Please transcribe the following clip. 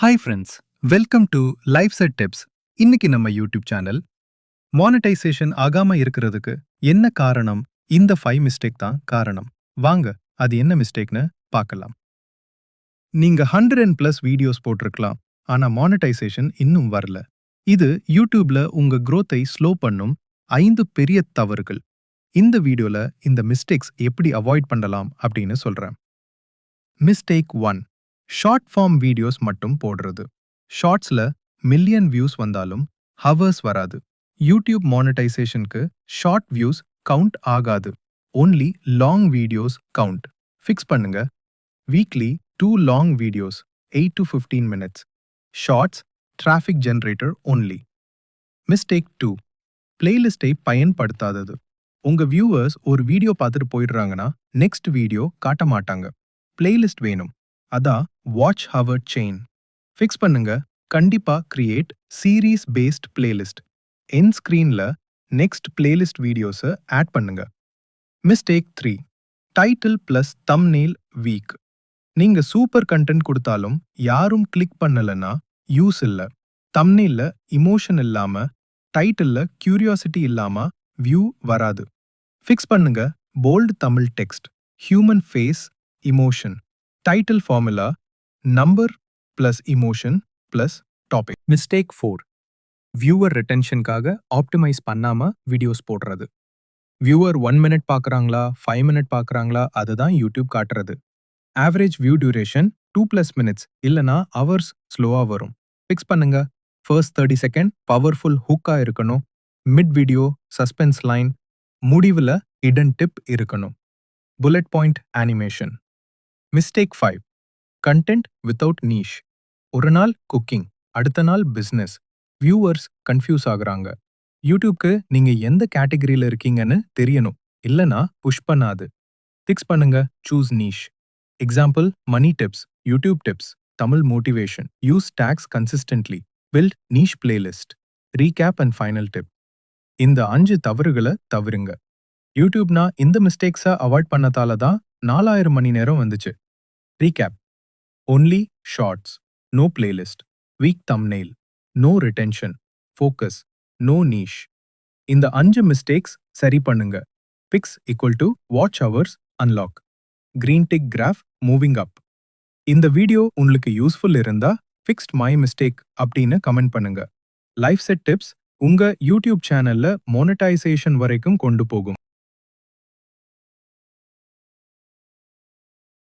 Hi friends welcome to life set tips இன்னைக்கு நம்ம YouTube channel monetisation ஆகாம இருக்கிறதுக்கு என்ன காரணம்? இந்த ஃபைவ் மிஸ்டேக் தான் காரணம். வாங்க அது என்ன மிஸ்டேக்னு பார்க்கலாம். நீங்க ஹண்ட்ரட் அண்ட் பிளஸ் வீடியோஸ் போட்டிருக்கலாம் ஆனா மானிட்டைசேஷன் இன்னும் வரல. இது யூடியூப்ல உங்க குரோத்தை ஸ்லோ பண்ணும் ஐந்து பெரிய தவறுகள். இந்த வீடியோல இந்த மிஸ்டேக்ஸ் எப்படி அவாய்ட் பண்ணலாம் அப்படின்னு சொல்றேன். Mistake one short form videos மட்டும் போடுறது. ஷார்ட்ஸ்ல மில்லியன் வியூஸ் வந்தாலும் ஹவர்ஸ் வராது. யூடியூப் மானிட்டைசேஷனுக்கு ஷார்ட் வியூஸ் கவுண்ட் ஆகாது. Only long videos count fix பண்ணுங்க. Weekly two long videos eight to fifteen minutes shorts traffic generator only mistake two பிளேலிஸ்டை பயன்படுத்தாதது. உங்க வியூவர்ஸ் ஒரு வீடியோ பார்த்துட்டு போயிடுறாங்கன்னா நெக்ஸ்ட் வீடியோ காட்ட மாட்டாங்க பிளேலிஸ்ட் வேணும். அதான் வாட்ச் ஹவர்ட் செயின் ஃபிக்ஸ் பண்ணுங்க. கண்டிப்பா கிரியேட் சீரீஸ் பேஸ்ட் பிளேலிஸ்ட் என் ஸ்க்ரீன்ல நெக்ஸ்ட் பிளேலிஸ்ட் வீடியோஸை ஆட் பண்ணுங்க. Mistake three title plus thumbnail weak நீங்க சூப்பர் கண்டென்ட் கொடுத்தாலும் யாரும் கிளிக் பண்ணலன்னா யூஸ் இல்ல. தம்னேல்ல இமோஷன் இல்லாம டைட்டில்ல கியூரியாசிட்டி இல்லாம வியூ வராது. ஃபிக்ஸ் பண்ணுங்க. Bold Tamil text human face emotion title formula number plus emotion plus topic mistake four viewer ரிட்டென்ஷனுக்காக optimise பண்ணாம வீடியோஸ் போடுறது. வியூவர் ஒன் மினிட் பார்க்கறாங்களா ஃபைவ் மினிட் பார்க்கறாங்களா அதுதான் யூடியூப் காட்டுறது. Average view duration two plus minutes இல்லனா hours ஸ்லோவா வரும். Fix பண்ணுங்க. ஃபர்ஸ்ட் தேர்ட்டி செகண்ட் பவர்ஃபுல் ஹூக்கா இருக்கணும். மிட் வீடியோ சஸ்பென்ஸ் லைன் முடிவுல இடன் டிப் இருக்கணும். Bullet point animation mistake five content without niche ஒரு நாள் குக்கிங் அடுத்த நாள் பிசினஸ் வியூவர்ஸ் கன்ஃபியூஸ் ஆகுறாங்க. யூடியூப்க்கு நீங்க எந்த கேட்டகரியில் இருக்கீங்கன்னு தெரியணும். இல்லனா புஷ் பண்ணாது. ஃபிக்ஸ் பண்ணுங்க. Choose niche example money tips YouTube tips Tamil motivation use tags consistently build niche playlist recap and final tip இந்த அஞ்சு தவறுகளை தவிருங்க யூடியூப்னா இந்த மிஸ்டேக்ஸை அவாய்ட் பண்ணதால தான் நாலாயிரம் மணி நேரம் வந்துச்சு. Recap only shorts no playlist weak thumbnail no retention focus no niche இந்த அஞ்சு மிஸ்டேக்ஸ் சரி பண்ணுங்க. Fix equal to watch hours unlock green tick graph moving up இந்த வீடியோ உங்களுக்கு யூஸ்ஃபுல் இருந்தா ஃபிக்ஸ்ட் மை மிஸ்டேக் அப்படின்னு கமெண்ட் பண்ணுங்க. லைஃப் செட் டிப்ஸ் உங்க யூடியூப் சேனல்ல மோனடைசேஷன் வரைக்கும் கொண்டு போகும்.